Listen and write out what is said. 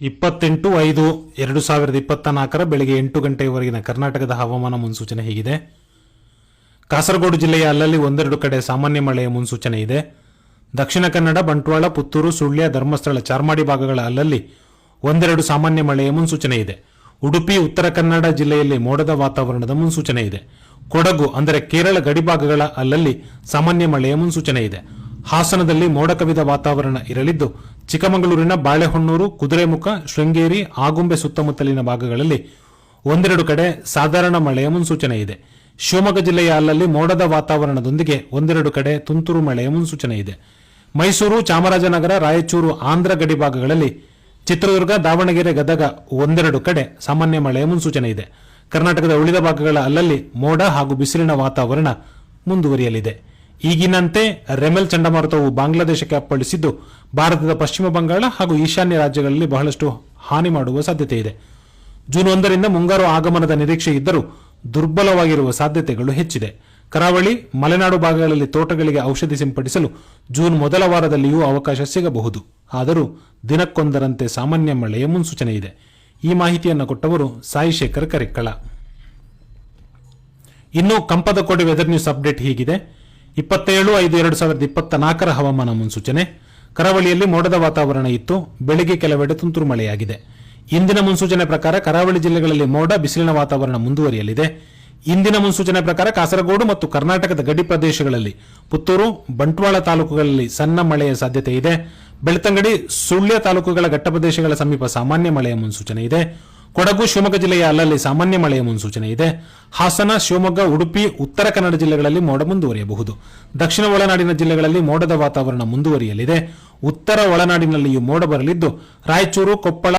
ಇಪ್ಪತ್ತೆಂಟು ಐದು ಎರಡು ಸಾವಿರದ ಇಪ್ಪತ್ತ ನಾಲ್ಕರ ಬೆಳಗ್ಗೆ ಎಂಟು ಗಂಟೆಯವರೆಗಿನ ಕರ್ನಾಟಕದ ಹವಾಮಾನ ಮುನ್ಸೂಚನೆ ಹೀಗಿದೆ. ಕಾಸರಗೋಡು ಜಿಲ್ಲೆಯ ಅಲ್ಲಲ್ಲಿ ಒಂದೆರಡು ಕಡೆ ಸಾಮಾನ್ಯ ಮಳೆಯ ಮುನ್ಸೂಚನೆ ಇದೆ. ದಕ್ಷಿಣ ಕನ್ನಡ, ಬಂಟ್ವಾಳ, ಪುತ್ತೂರು, ಸುಳ್ಯ, ಧರ್ಮಸ್ಥಳ, ಚಾರ್ಮಾಡಿ ಭಾಗಗಳ ಅಲ್ಲಲ್ಲಿ ಒಂದೆರಡು ಸಾಮಾನ್ಯ ಮಳೆಯ ಮುನ್ಸೂಚನೆ ಇದೆ. ಉಡುಪಿ, ಉತ್ತರ ಕನ್ನಡ ಜಿಲ್ಲೆಯಲ್ಲಿ ಮೋಡದ ವಾತಾವರಣದ ಮುನ್ಸೂಚನೆ ಇದೆ. ಕೊಡಗು, ಅಂದರೆ ಕೇರಳ ಗಡಿಭಾಗಗಳ ಅಲ್ಲಲ್ಲಿ ಸಾಮಾನ್ಯ ಮಳೆಯ ಮುನ್ಸೂಚನೆ ಇದೆ. ಹಾಸನದಲ್ಲಿ ಮೋಡ ಕವಿದ ವಾತಾವರಣ ಇರಲಿದ್ದು, ಚಿಕ್ಕಮಗಳೂರಿನ ಬಾಳೆಹೊನ್ನೂರು, ಕುದುರೆಮುಖ, ಶೃಂಗೇರಿ, ಆಗುಂಬೆ ಸುತ್ತಮುತ್ತಲಿನ ಭಾಗಗಳಲ್ಲಿ ಒಂದೆರಡು ಕಡೆ ಸಾಧಾರಣ ಮಳೆಯ ಮುನ್ಸೂಚನೆ ಇದೆ. ಶಿವಮೊಗ್ಗ ಜಿಲ್ಲೆಯ ಅಲ್ಲಲ್ಲಿ ಮೋಡದ ವಾತಾವರಣದೊಂದಿಗೆ ಒಂದೆರಡು ಕಡೆ ತುಂತುರು ಮಳೆಯ ಮುನ್ಸೂಚನೆ ಇದೆ. ಮೈಸೂರು, ಚಾಮರಾಜನಗರ, ರಾಯಚೂರು, ಆಂಧ್ರ ಗಡಿ ಭಾಗಗಳಲ್ಲಿ ಚಿತ್ರದುರ್ಗ, ದಾವಣಗೆರೆ, ಗದಗ ಒಂದೆರಡು ಕಡೆ ಸಾಮಾನ್ಯ ಮಳೆಯ ಮುನ್ಸೂಚನೆ ಇದೆ. ಕರ್ನಾಟಕದ ಉಳಿದ ಭಾಗಗಳ ಅಲ್ಲಲ್ಲಿ ಮೋಡ ಹಾಗೂ ಬಿಸಿಲಿನ ವಾತಾವರಣ ಮುಂದುವರಿಯಲಿದೆ. ಈಗಿನಂತೆ ರೆಮೆಲ್ ಚಂಡಮಾರುತವು ಬಾಂಗ್ಲಾದೇಶಕ್ಕೆ ಅಪ್ಪಳಿಸಿದ್ದು, ಭಾರತದ ಪಶ್ಚಿಮ ಬಂಗಾಳ ಹಾಗೂ ಈಶಾನ್ಯ ರಾಜ್ಯಗಳಲ್ಲಿ ಬಹಳಷ್ಟು ಹಾನಿ ಮಾಡುವ ಸಾಧ್ಯತೆ ಇದೆ. ಜೂನ್ ಒಂದರಿಂದ ಮುಂಗಾರು ಆಗಮನದ ನಿರೀಕ್ಷೆ ಇದ್ದರೂ ದುರ್ಬಲವಾಗಿರುವ ಸಾಧ್ಯತೆಗಳು ಹೆಚ್ಚಿದೆ. ಕರಾವಳಿ, ಮಲೆನಾಡು ಭಾಗಗಳಲ್ಲಿ ತೋಟಗಳಿಗೆ ಔಷಧಿ ಸಿಂಪಡಿಸಲು ಜೂನ್ ಮೊದಲ ವಾರದಲ್ಲಿಯೂ ಅವಕಾಶ ಸಿಗಬಹುದು. ಆದರೂ ದಿನಕ್ಕೊಂದರಂತೆ ಸಾಮಾನ್ಯ ಮಳೆಯ ಮುನ್ಸೂಚನೆ ಇದೆ. ಈ ಮಾಹಿತಿಯನ್ನು ಕೊಟ್ಟವರು ಸಾಯಿ ಶೇಖರ್ ಕರಿಕ್ಕಳ. ಇನ್ನು ಕಂಪದ ಕೋಟೆ ವೆದರ್ ನ್ಯೂಸ್ ಅಪ್ಡೇಟ್ ಹೀಗಿದೆ. ಇಪ್ಪತ್ತೇಳು ಐದು ಎರಡು ಸಾವಿರದ ಇಪ್ಪತ್ತ ನಾಲ್ಕರ ಹವಾಮಾನ ಮುನ್ಸೂಚನೆ. ಕರಾವಳಿಯಲ್ಲಿ ಮೋಡದ ವಾತಾವರಣ ಇತ್ತು. ಬೆಳಗ್ಗೆ ಕೆಲವೆಡೆ ತುಂತುರು ಮಳೆಯಾಗಿದೆ. ಇಂದಿನ ಮುನ್ಸೂಚನೆ ಪ್ರಕಾರ ಕರಾವಳಿ ಜಿಲ್ಲೆಗಳಲ್ಲಿ ಮೋಡ, ಬಿಸಿಲಿನ ವಾತಾವರಣ ಮುಂದುವರಿಯಲಿದೆ. ಇಂದಿನ ಮುನ್ಸೂಚನೆ ಪ್ರಕಾರ ಕಾಸರಗೋಡು ಮತ್ತು ಕರ್ನಾಟಕದ ಗಡಿ ಪ್ರದೇಶಗಳಲ್ಲಿ ಪುತ್ತೂರು, ಬಂಟ್ವಾಳ ತಾಲೂಕುಗಳಲ್ಲಿ ಸಣ್ಣ ಮಳೆಯ ಸಾಧ್ಯತೆ ಇದೆ. ಬೆಳ್ತಂಗಡಿ, ಸುಳ್ಯ ತಾಲೂಕುಗಳ ಘಟ್ಟ ಪ್ರದೇಶಗಳ ಸಮೀಪ ಸಾಮಾನ್ಯ ಮಳೆಯ ಮುನ್ಸೂಚನೆ ಇದೆ. ಕೊಡಗು, ಶಿವಮೊಗ್ಗ ಜಿಲ್ಲೆಯ ಅಲ್ಲಲ್ಲಿ ಸಾಮಾನ್ಯ ಮಳೆಯ ಮುನ್ಸೂಚನೆ ಇದೆ. ಹಾಸನ, ಶಿವಮೊಗ್ಗ, ಉಡುಪಿ, ಉತ್ತರ ಕನ್ನಡ ಜಿಲ್ಲೆಗಳಲ್ಲಿ ಮೋಡ ಮುಂದುವರಿಯಬಹುದು. ದಕ್ಷಿಣ ಒಳನಾಡಿನ ಜಿಲ್ಲೆಗಳಲ್ಲಿ ಮೋಡದ ವಾತಾವರಣ ಮುಂದುವರಿಯಲಿದೆ. ಉತ್ತರ ಒಳನಾಡಿನಲ್ಲಿಯೂ ಮೋಡ ಬರಲಿದ್ದು, ರಾಯಚೂರು, ಕೊಪ್ಪಳ